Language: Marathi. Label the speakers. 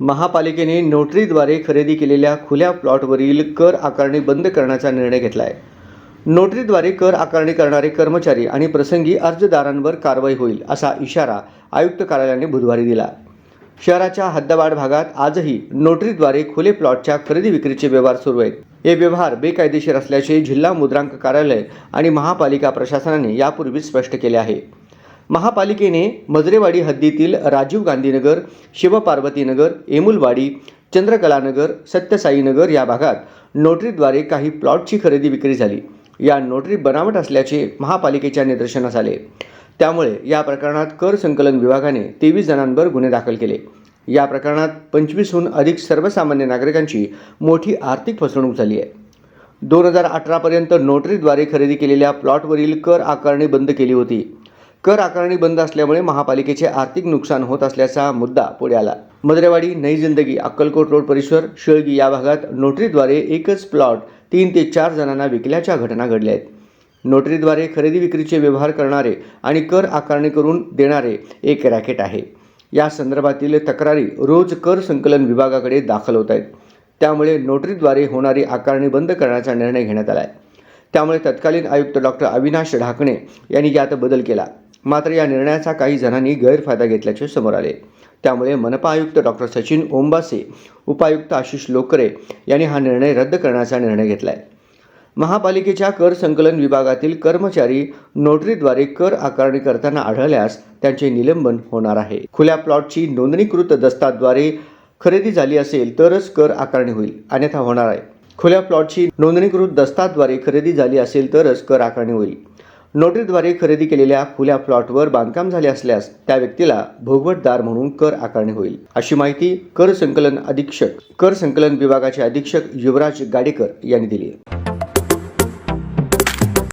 Speaker 1: महापालिकेने नोटरीद्वारे खरेदी केलेल्या खुल्या प्लॉटवरील कर आकारणी बंद करण्याचा निर्णय घेतला आहे नोटरीद्वारे कर आकारणी करणारे कर्मचारी आणि प्रसंगी अर्जदारांवर कारवाई होईल असा इशारा आयुक्त कार्यालयाने बुधवारी दिला. शहराच्या हद्दवाढ भागात आजही नोटरीद्वारे खुले प्लॉटच्या खरेदी विक्रीचे व्यवहार सुरू आहेत. हे व्यवहार बेकायदेशीर असल्याचे जिल्हा मुद्रांक कार्यालय आणि महापालिका प्रशासनाने यापूर्वीच स्पष्ट केले आहे. महापालिकेने मजरेवाडी हद्दीतील राजीव गांधीनगर शिवपार्वतीनगर एमुलवाडी चंद्रकलानगर सत्यसाईनगर या भागात नोटरीद्वारे काही प्लॉटची खरेदी विक्री झाली. या नोटरी बनावट असल्याचे महापालिकेच्या निदर्शनास आले. त्यामुळे या प्रकरणात कर संकलन विभागाने तेवीस जणांवर गुन्हे दाखल केले. या प्रकरणात पंचवीसहून अधिक सर्वसामान्य नागरिकांची मोठी आर्थिक फसवणूक झाली आहे. दोन हजार अठरापर्यंत नोटरीद्वारे खरेदी केलेल्या प्लॉटवरील कर आकारणी बंद केली होती. कर आकारणी बंद असल्यामुळे महापालिकेचे आर्थिक नुकसान होत असल्याचा मुद्दा पुढे आला. मदरेवाडी नई जिंदगी अक्कलकोट रोड परिसर शेळगी या भागात नोटरीद्वारे एकच प्लॉट तीन ते चार जणांना विकल्याच्या घटना घडल्या आहेत. नोटरीद्वारे खरेदी विक्रीचे व्यवहार करणारे आणि कर आकारणी करून देणारे एक रॅकेट आहे. या संदर्भातील तक्रारी रोज कर संकलन विभागाकडे दाखल होत आहेत. त्यामुळे नोटरीद्वारे होणारी आकारणी बंद करण्याचा निर्णय घेण्यात आला आहे त्यामुळे तत्कालीन आयुक्त डॉक्टर अविनाश ढाकणे यांनी यात बदल केला. मात्र या निर्णयाचा काही जणांनी गैरफायदा घेतल्याचे समोर आले. त्यामुळे मनपा आयुक्त डॉक्टर सचिन ओंबासे उपायुक्त आशिष लोकरे यांनी हा निर्णय रद्द करण्याचा निर्णय घेतला आहे महापालिकेच्या कर संकलन विभागातील कर्मचारी नोटरीद्वारे कर आकारणी करताना आढळल्यास त्यांचे निलंबन होणार आहे. खुल्या प्लॉटची नोंदणीकृत दस्ताद्वारे खरेदी झाली असेल तरच कर आकारणी होईल अन्यथा होणार आहे. खुल्या प्लॉटची नोंदणीकृत दस्ताद्वारे खरेदी झाली असेल तरच कर आकारणी होईल. नोटरीद्वारे खरेदी केलेल्या खुल्या प्लॉटवर बांधकाम झाले असल्यास त्या व्यक्तीला भोगवटदार म्हणून कर आकारणी होईल. अशी माहिती कर संकलन अधीक्षक कर संकलन विभागाचे अधीक्षक युवराज गाडेकर यांनी दिली आहे.